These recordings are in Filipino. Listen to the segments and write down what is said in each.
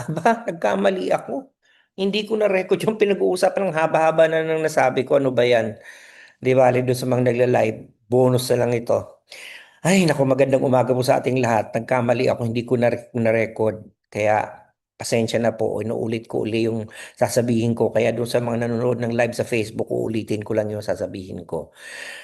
Aba, nagkamali ako. Hindi ko na-record yung pinag-uusapan ng haba-haba na nang nasabi ko. Ano ba yan? Di bali doon sa mga nagla-live. Bonus na lang ito. Ay, naku, magandang umaga po sa ating lahat. Nagkamali ako, hindi ko na- na-record. Kaya, pasensya na po. Inuulit ko uli yung sasabihin ko. Kaya doon sa mga nanonood ng live sa Facebook, uulitin ko lang yung sasabihin ko.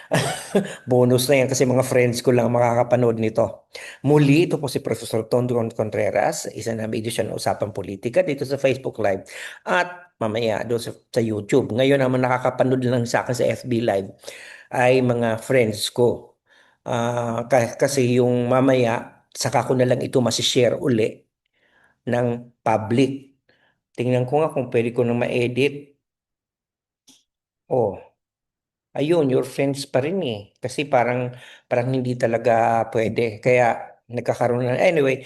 Bonus na yan kasi mga friends ko lang makakapanood nito. Muli, ito po si Professor Tondo Contreras, isa na edisyon ng Usapang Politika dito sa Facebook Live at mamaya doon sa, sa YouTube. Ngayon naman nakakapanood lang sa akin sa FB Live ay mga friends ko. Ka- kasi yung mamaya, saka ko na lang ito masishare uli ng public. Tingnan ko nga kung pwede ko na ma-edit. Oh, ayun, your friends pa rin eh. Kasi parang, parang hindi talaga pwede. Kaya nagkakaroon na. Anyway,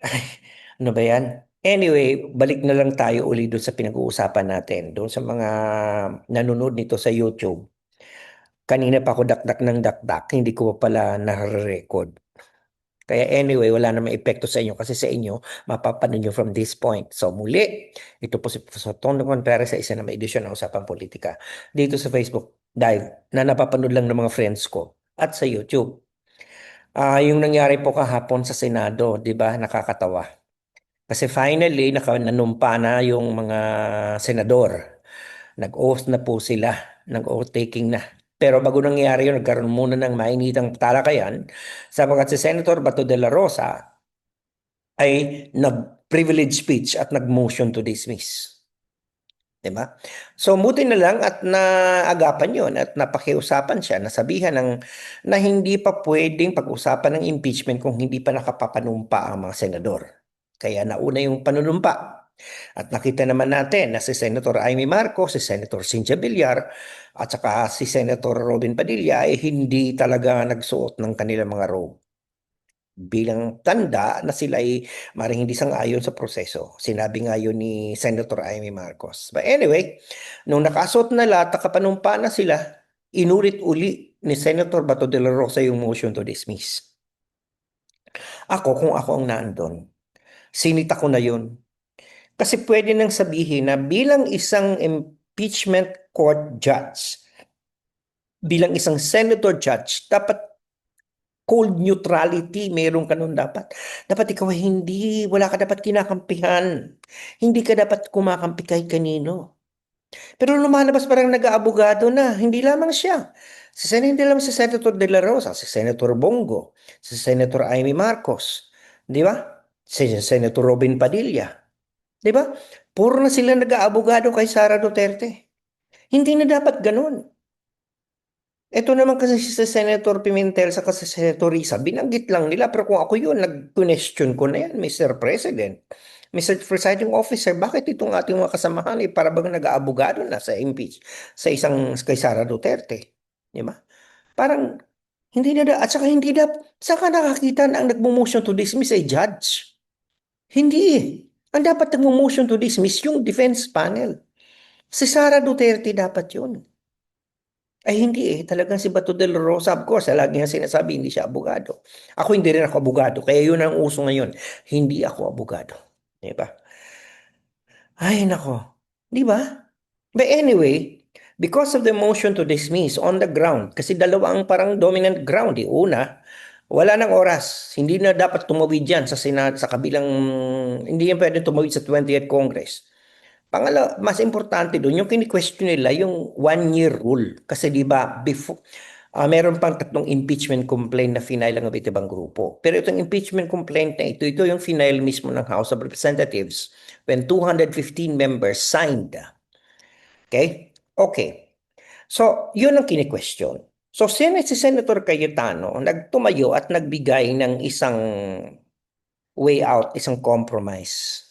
ano ba yan? Anyway, balik na lang tayo uli doon sa pinag-uusapan natin. Doon sa mga nanonood nito sa YouTube. Kanina pa ako dakdak ng dakdak, hindi ko pa pala na-record. Kaya anyway, wala namang epekto sa inyo kasi sa inyo, mapapanood nyo from this point. So muli, ito po si Professor Tondo Contreras sa isa na edisyon ng Usapang Politika dito sa Facebook Live na napapanood lang ng mga friends ko at sa YouTube. Ah, yung nangyari po kahapon sa Senado, 'di ba? Nakakatawa. Kasi finally, naka, na yung mga senador. Nag-oath na po sila, nag-oath taking na. Pero bago nangyari yun, nagkaroon muna ng mainitang talakayan sapagkat si Senator Bato de la Rosa ay nag-privilege speech at nag-motion to dismiss. Diba? So, buti na lang at naagapan yon at napakiusapan siya, nasabihan ng, na hindi pa pwedeng pag-usapan ng impeachment kung hindi pa nakapapanumpa ang mga senador. Kaya nauna yung panunumpa. At nakita naman natin na si Senator Amy Marcos, si Senator Cynthia Villar, at saka si Senator Robin Padilla ay hindi talaga nagsuot ng kanilang mga robe. Bilang tanda na sila ay maring hindi sang-ayon sa proseso. Sinabi nga yun ni Senator Amy Marcos. But anyway, nung nakasuot na lahat, nakapanumpa na sila, inulit uli ni Senator Bato de la Rosa yung motion to dismiss. Ako, kung ako ang naandun, sinita ko na yun. Kasi pwede nang sabihin na bilang isang impeachment court judge, bilang isang senator judge, dapat cold neutrality, meron ka nun dapat. Dapat ikaw hindi, wala ka dapat kinakampihan. Hindi ka dapat kumakampi kahit kanino. Pero lumalabas parang nag-aabogado na, hindi lamang siya. Si Sen hindi lamang si Senator De La Rosa, si Senator Bongo, si Senator Amy Marcos, di ba? Si Senator Robin Padilla. Di ba? Puro na sila nag-aabogado kay Sara Duterte. Hindi na dapat ganun. Ito naman kasi si Senator Pimentel sa kasi Senator Risa, binanggit lang nila. Pero kung ako yun, nag-question ko na yan, Mr. President. Mr. Presiding Officer, bakit itong ating mga kasamahan ay para bang nag-aabogado na sa impeach sa isang kay Sara Duterte? Di ba? Parang hindi na da, at saka hindi da, saka nakakita na ang nagmo-motion to dismiss ay judge. Hindi eh. Ang dapat nagmo-motion to dismiss yung defense panel. Si Sara Duterte dapat yun. Ay hindi eh, talagang si Bato de la Rosa, of course, lagi nga sinasabi, hindi siya abogado. Ako hindi rin ako abogado, kaya yun ang uso ngayon. Hindi ako abogado. Di ba? Ay, nako. Di ba? But anyway, because of the motion to dismiss on the ground, kasi dalawa ang parang dominant ground. Eh. Una, wala nang oras. Hindi na dapat tumawid yan sa Senado, sa kabilang, hindi yan pwede tumawid sa 20th Congress. Pangalawa, mas importante doon, yung kini-question nila, yung one-year rule. Kasi di ba, before, ah, meron pang tatlong impeachment complaint na final ng iba't ibang grupo. Pero itong impeachment complaint na ito, ito yung final mismo ng House of Representatives when 215 members signed. Okay? Okay. So, yun ang kini-question. So, Sen- si Senator Cayetano nagtumayo at nagbigay ng isang way out, isang compromise.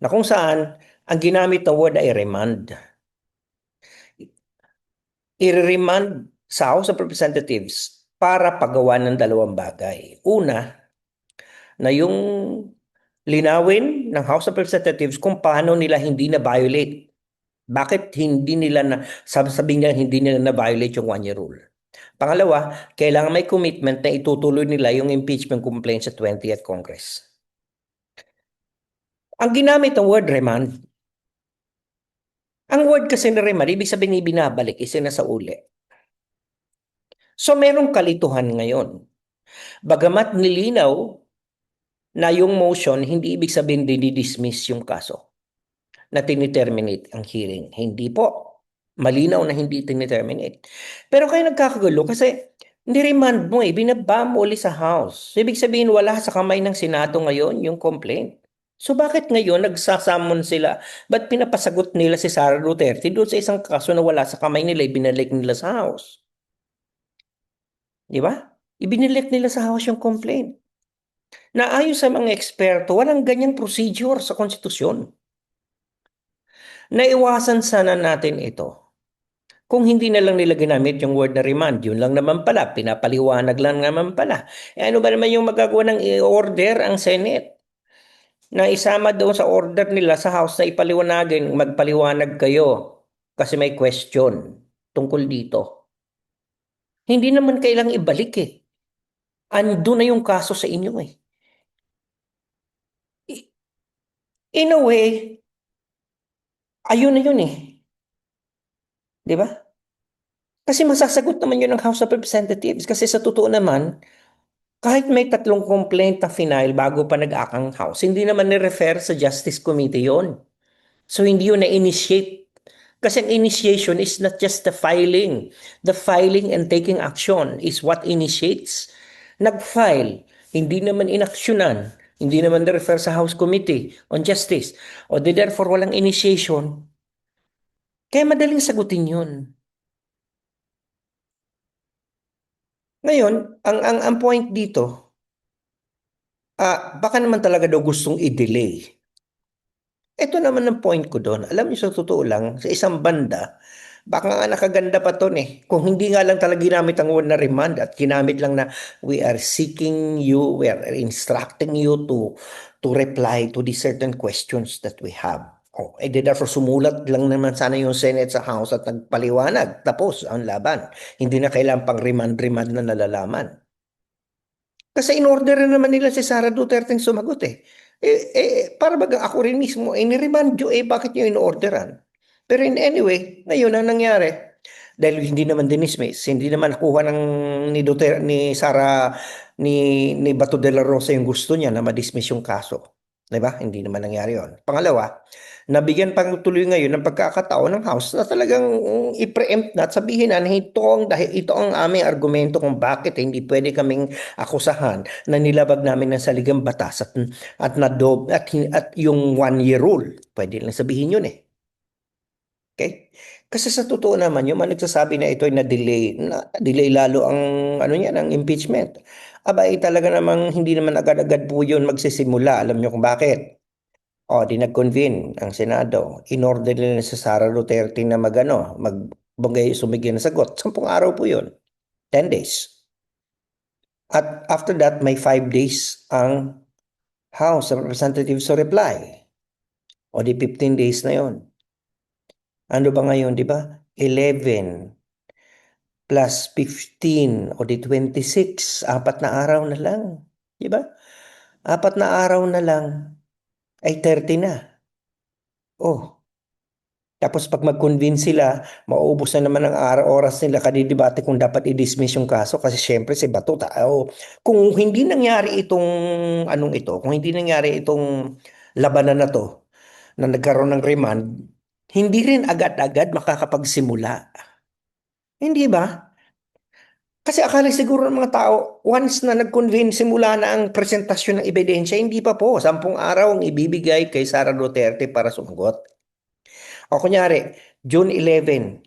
Na kung saan, ang ginamit na word ay remand. I-remand sa House of Representatives para pagawa ng dalawang bagay. Una, na yung linawin ng House of Representatives kung paano nila hindi na violate. Bakit hindi nila na, sabi nila hindi nila na violate yung one-year rule. Pangalawa, kailangan may commitment na itutuloy nila yung impeachment complaint sa 20th Congress. Ang ginamit ng word remand, ang word kasi na remand, ibig sabihin ibinabalik, isinasauli. So merong kalituhan ngayon. Bagamat nilinaw na yung motion, hindi ibig sabihin dinidismiss yung kaso na tiniterminate ang hearing. Hindi po. Malinaw na hindi tiniterminate. Pero kayo nagkakagulo kasi niremand mo eh, binaba mo ulit sa House. Ibig sabihin wala sa kamay ng Senado ngayon yung complaint. So bakit ngayon nagsasamon sila? Ba't pinapasagot nila si Sara Duterte doon sa isang kaso na wala sa kamay nila, ibinalik nila sa House? Di ba? Ibinalik nila sa House yung complaint. Na ayon sa mga eksperto, walang ganyang procedure sa konstitusyon. Naiwasan sana natin ito. Kung hindi na lang nila ginamit yung word na remand, yun lang naman pala, pinapaliwanag lang naman pala. E ano ba naman yung magagawa ng order ang Senate? Na isama doon sa order nila sa House na ipaliwanagin, magpaliwanag kayo kasi may question tungkol dito. Hindi naman kailang ibalik eh. Ando na yung kaso sa inyo eh. In a way, ayun na yun eh. Di ba? Kasi masasagot naman yun ng House of Representatives. Kasi sa totoo naman, kahit may tatlong complaint na final bago pa nag-akang House, hindi naman ni-refer sa Justice Committee yon. So hindi yun na-initiate. Kasi ang initiation is not just the filing. The filing and taking action is what initiates. Nag-file, hindi naman inaksyonan, hindi naman na-refer sa House Committee on Justice. O di therefore walang initiation. Kaya madaling sagutin yun. Ngayon, ang, ang, ang point dito, ah, baka naman talaga daw gustong i-delay. Ito naman ang point ko doon. Alam niyo sa totoo lang, sa isang banda, baka nga nakaganda pa to eh. Kung hindi nga lang talaga ginamit ang word na remand at ginamit lang na we are seeking you, we are instructing you to to reply to the certain questions that we have. Oh, eh di therefore sumulat lang naman sana yung Senate sa House at nagpaliwanag. Tapos ang laban. Hindi na kailangan pang remand-remand na nalalaman. Kasi in-order na naman nila si Sara Duterte sumagot eh. Eh, eh para baga ako rin mismo, eh niremand nyo, eh bakit nyo in-orderan? Pero in anyway, ngayon ang nangyari, dahil hindi naman dinismiss, hindi naman nakuha ng ni Duterte, ni Sara, ni, ni Bato de la Rosa yung gusto niya na ma-dismiss yung kaso. Diba? Hindi naman nangyari yon. Pangalawa, nabigyan pang tuloy ngayon ng pagkakataon ng House na talagang i-preempt na at sabihin na ito ang, dahil ito ang aming argumento kung bakit hindi pwede kaming akusahan na nilabag namin ng saligang batas at, at, na do, at, at yung one-year rule. Pwede lang sabihin yun eh. Okay? Kasi sa totoo naman, yung mga nagsasabi na ito ay na-delay, na-delay lalo ang ano niya, ng impeachment. Aba, eh, talaga namang hindi naman agad-agad po yun magsisimula. Alam niyo kung bakit? O, di nag-convene ang Senado. In-order nila sa Sara Duterte na magano, magbagay sumigay ng sagot. Sampung araw po yun. 10 days. At after that, may 5 days ang House of Representatives to reply. O di 15 days na yon. Ano ba ngayon, di ba? 11 plus 15 o di 26. Apat na araw na lang. Di ba? Apat na araw na lang ay 30 na. Oh. Tapos pag mag-convince sila, maubos na naman ang araw oras nila kadidibate kung dapat i-dismiss yung kaso kasi syempre si Bato tao. Kung hindi nangyari itong anong ito, kung hindi nangyari itong labanan na to na nagkaroon ng remand, hindi rin agad-agad makakapagsimula. Hindi ba? Kasi akala siguro ng mga tao, once na nag-convene, simula na ang presentasyon ng ebidensya, hindi pa po. Sampung araw ang ibibigay kay Sara Duterte para sumagot. O kunyari, June 11.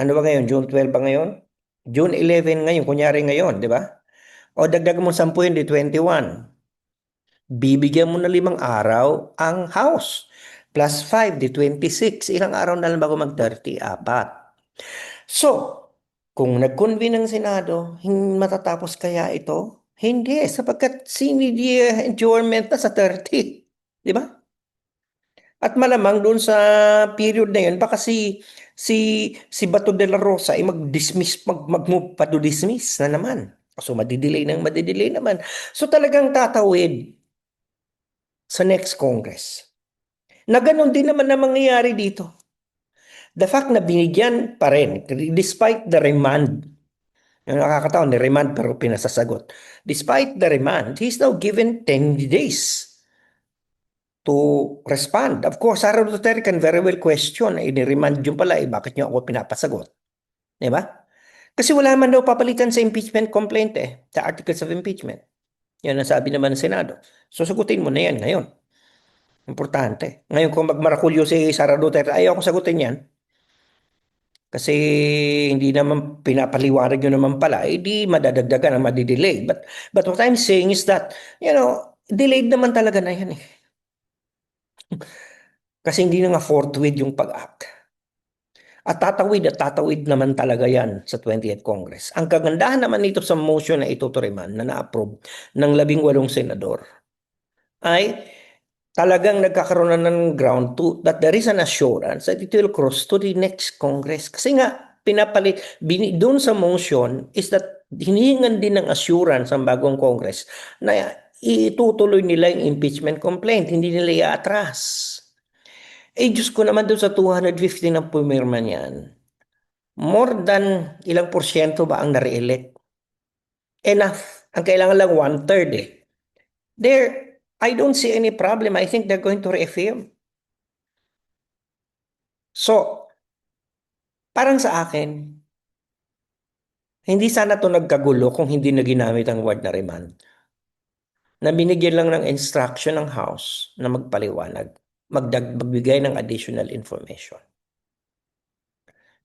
Ano ba ngayon? June 12 ba ngayon? June 11 ngayon, kunyari ngayon, di ba? O dagdag mo 10 yun, di 21. Bibigyan mo na limang araw ang House. Plus 5, di 26. Ilang araw na lang bago mag-30? Apat. So, kung nag-convene ng Senado, matatapos kaya ito? Hindi, sapagkat sinidi adjournment na sa 30. Di ba? At malamang doon sa period na yun, baka si, si, si Bato de la Rosa ay mag-dismiss, mag, mag-move pa to dismiss na naman. So madidelay nang madidelay naman. So talagang tatawid. sa next Congress. Na ganun din naman na mangyayari dito. The fact na binigyan pa rin, despite the remand, yung nakakataon, ni remand pero pinasasagot. Despite the remand, he's now given 10 days to respond. Of course, Sara Duterte can very well question, eh, ni-remand yun pala, eh, bakit niyo ako pinapasagot? Di ba? Kasi wala man daw papalitan sa impeachment complaint eh, sa articles of impeachment. Yan ang sabi naman ng Senado. So sagutin mo na yan ngayon. Importante. Ngayon kung magmarakulyo si Sara Duterte, ayaw ko sagutin yan. Kasi hindi naman pinapaliwanag nyo naman pala, hindi eh, madadagdagan ang madidelay. But, but what I'm saying is that, you know, delayed naman talaga na yan eh. Kasi hindi na nga forthwith yung pag-act. At tatawid at tatawid naman talaga yan sa 20th Congress. Ang kagandahan naman nito sa motion na ito, Toriman, na na-approve ng labing walong senador, ay talagang nagkakaroon na ng ground to that there is an assurance that it will cross to the next Congress. Kasi nga, pinapalit, bini, doon sa motion is that hinihingan din ng assurance ang bagong Congress na itutuloy nila yung impeachment complaint, hindi nila i-atras. Eh, Diyos ko naman doon sa 250 ng pumirma niyan, more than ilang porsyento ba ang nare-elect? Enough. Ang kailangan lang one-third eh. There, I don't see any problem. I think they're going to reaffirm. So, parang sa akin, hindi sana to nagkagulo kung hindi na ginamit ang word na remand. Na binigyan lang ng instruction ng House na magpaliwanag magdag magbigay ng additional information.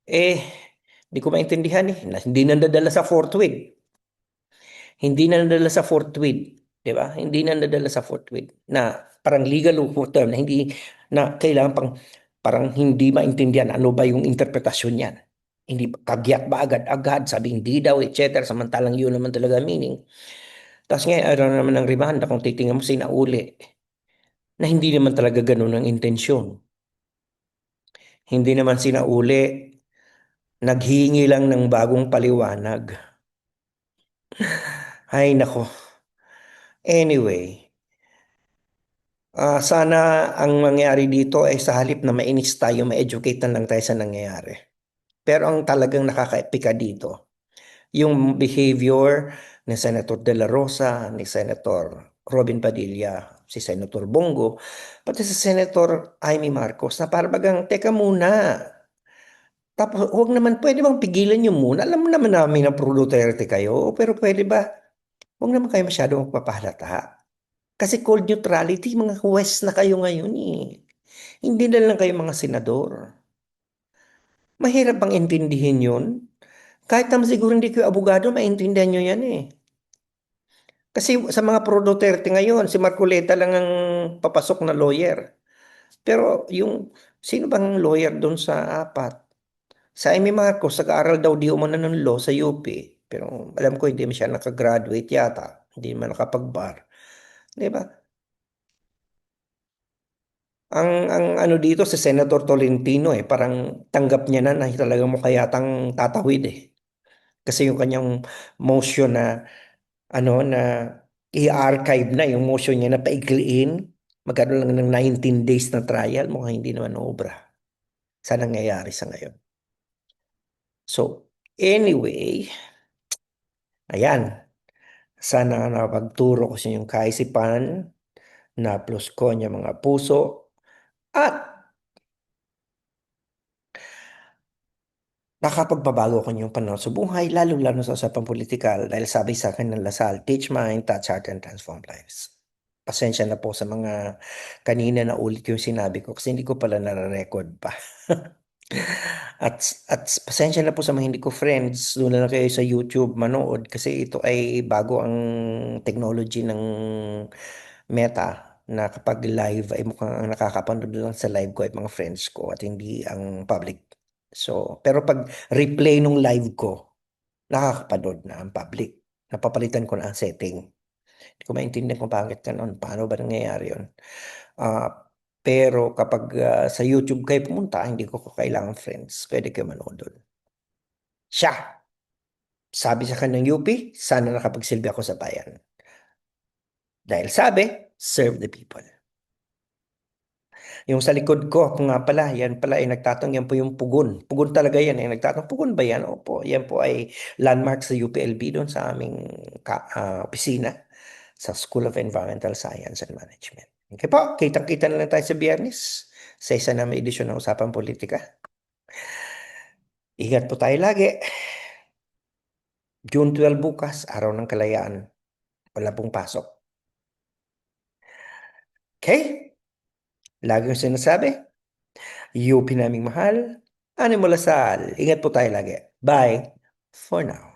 Eh, hindi ko maintindihan eh. Hindi na nadala sa forthwith. Hindi na nadala sa forthwith. Di ba? Hindi na nadala sa forthwith. Na parang legal term na hindi na kailangan pang parang hindi maintindihan ano ba yung interpretasyon niyan. Hindi kagyat ba agad-agad, sabi hindi daw, etc. Samantalang yun naman talaga meaning. Tapos ngayon, ano naman ng remand, kung titingnan mo sinauli, na hindi naman talaga ganun ang intensyon. Hindi naman sinauli, naghingi lang ng bagong paliwanag. Ay nako. Anyway, uh, sana ang mangyari dito ay sa halip na mainis tayo, ma-educate na lang tayo sa nangyayari. Pero ang talagang nakakaepika dito, yung behavior ni Senator De La Rosa, ni Senator Robin Padilla, si Senator Bongo, pati si Senator Amy Marcos na parang teka muna. Tapos, huwag naman, pwede bang pigilan nyo muna? Alam naman namin na pro Duterte kayo, pero pwede ba, huwag naman kayo masyadong magpapahalata. Kasi cold neutrality, mga west na kayo ngayon eh. Hindi na lang kayo mga senador. Mahirap bang intindihin yun? Kahit naman siguro hindi kayo abogado, maintindihan nyo yan eh. Kasi sa mga pro Duterte ngayon, si Marcoleta lang ang papasok na lawyer. Pero yung, sino bang lawyer doon sa apat? Sa Amy Marcos, nag-aaral daw di umano ng law sa UP. Pero alam ko hindi siya nakagraduate yata. Hindi man nakapag-bar. Di ba? Ang, ang ano dito si Senator Tolentino eh, parang tanggap niya na na talagang mukha yatang tatawid eh. Kasi yung kanyang motion na ano na i-archive na yung motion niya na paikliin. Magkano lang ng 19 days na trial, mukhang hindi naman obra sa nangyayari sa ngayon. So, anyway, ayan. Sana napagturo ko sa inyong kaisipan na plus ko niya mga puso at Nakapagbabago ko yung panahon sa buhay, lalo-lalo sa usapang politikal dahil sabi sa akin ng Lasal, teach mind, touch heart, and transform lives. Pasensya na po sa mga kanina na ulit yung sinabi ko kasi hindi ko pala nare-record pa. at, at pasensya na po sa mga hindi ko friends, doon na lang kayo sa YouTube manood kasi ito ay bago ang technology ng Meta na kapag live ay mukhang nakakapanood lang sa live ko at mga friends ko at hindi ang public So, pero pag replay nung live ko, nakakapanood na ang public. Napapalitan ko na ang setting. Hindi ko maintindihan kung bakit ganun. Paano ba nangyayari yun? Uh, pero kapag uh, sa YouTube kayo pumunta, hindi ko kailangan friends. Pwede kayo manood doon. Siya. Sabi sa kanyang UP, sana nakapagsilbi ako sa bayan. Dahil sabi, serve the people. Yung sa likod ko, nga pala, yan pala ay nagtatong, yan po yung Pugon. Pugon talaga yan eh, nagtatong, Pugon ba yan? Opo, yan po ay landmark sa UPLB doon sa aming ka, ah, opisina sa School of Environmental Science and Management. Okay po, kitang-kita na lang tayo sa biyernes sa isa na edisyon ng Usapang Politika. Ingat po tayo lagi. June 12 bukas, araw ng kalayaan. Wala pong pasok. Okay? Lagi yung sinasabi, UP naming mahal, Animo Lasal. Ingat po tayo lagi. Bye for now.